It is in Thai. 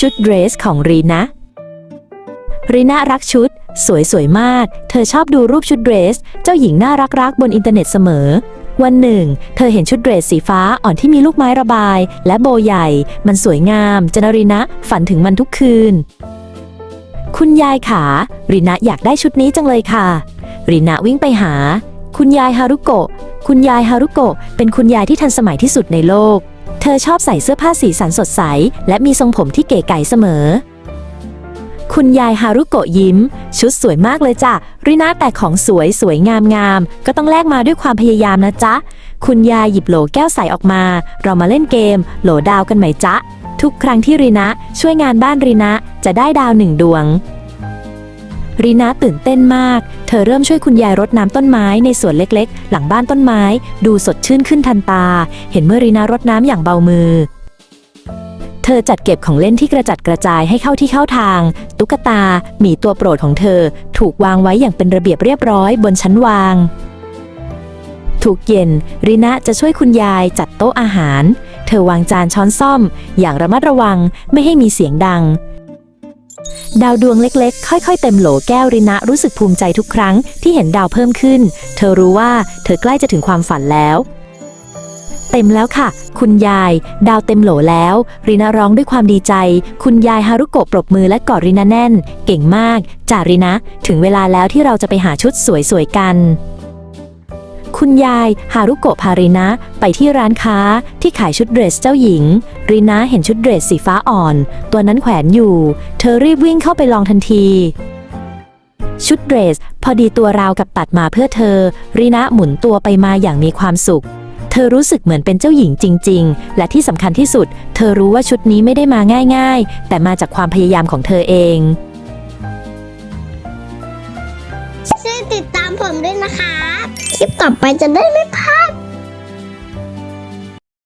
ชุดเดรสของรีนะ รีนะรักชุด สวยสวยมาก เธอชอบดูรูปชุดเดรส เจ้าหญิงน่ารักรักๆบนอินเทอร์เน็ตเสมอ วันหนึ่ง เธอเห็นชุดเดรสสีฟ้าอ่อนที่มีลูกไม้ระบาย และโบใหญ่ มันสวยงาม จนรีนะฝันถึงมันทุกคืน คุณยายขารีนะอยากได้ชุดนี้จังเลยค่ะรีนะวิ่งไปหา คุณยายฮารุโกะ คุณยายฮารุโกะเป็นคุณยายที่ทันสมัยที่สุดในโลก เธอชอบใส่เสื้อผ้าสีสันสดใส และมีทรงผมที่เก๋ไก๋เสมอ คุณยายฮารุโกะยิ้ม ชุดสวยมากเลยจ้ะ รินาแต่ของสวยสวยงามงามก็ต้องแลกมาด้วยความพยายามนะจ๊ะ คุณยายหยิบโหลแก้วใสออกมา เรามาเล่นเกม โหลดาวกันไหมจ๊ะ ทุกครั้งที่รินะช่วยงานบ้านรินะจะได้ดาวหนึ่งดวง รีนาตื่นเต้นมาก เธอเริ่มช่วยคุณยายรดน้ำต้นไม้ในสวนเล็กๆ หลังบ้านต้นไม้ ดูสดชื่นขึ้นทันตา เห็นเมื่อรีนารดน้ำอย่างเบามือ เธอจัดเก็บของเล่นที่กระจัดกระจายให้เข้าที่เข้าทาง ตุ๊กตา หมีตัวโปรดของเธอ ถูกวางไว้อย่างเป็นระเบียบเรียบร้อยบนชั้นวางทุกเย็นรีนะจะช่วยคุณยายจัดโต๊ะอาหาร เธอวางจานช้อนซ่อม อย่างระมัดระวังไม่ให้มีเสียงดัง ดาวดวงเล็กๆ ค่อย ๆ เต็มโหลแก้วรินะรู้สึกภูมิใจทุกครั้งที่เห็นดาวเพิ่มขึ้น เธอรู้ว่าเธอใกล้จะถึงความฝันแล้ว เต็มแล้วค่ะ คุณยาย ดาวเต็มโหลแล้ว รินาร้องด้วยความดีใจ คุณยายฮารุโกะปรบมือและกอดรินาแน่น เก่งมากจ่ารินะ ถึงเวลาแล้วที่เราจะไปหาชุดสวยๆกัน คุณยายฮารุโกะพารินะไปที่ร้านค้าที่ขายชุดเดรสเจ้าหญิง รินะเห็นชุดเดรสสีฟ้าอ่อน ตัวนั้นแขวนอยู่ เธอรีบวิ่งเข้าไปลองทันทีชุดเดรส พอดีตัวราวกับตัดมาเพื่อเธอรินะหมุนตัวไปมาอย่างมีความสุข เธอรู้สึกเหมือนเป็นเจ้าหญิงจริง ๆ และที่สำคัญที่สุด เธอรู้ว่าชุดนี้ไม่ได้มาง่าย ๆ แต่มาจากความพยายามของเธอเอง ติดตามผมด้วยนะคะคลิปต่อไปจะได้ไม่พลาด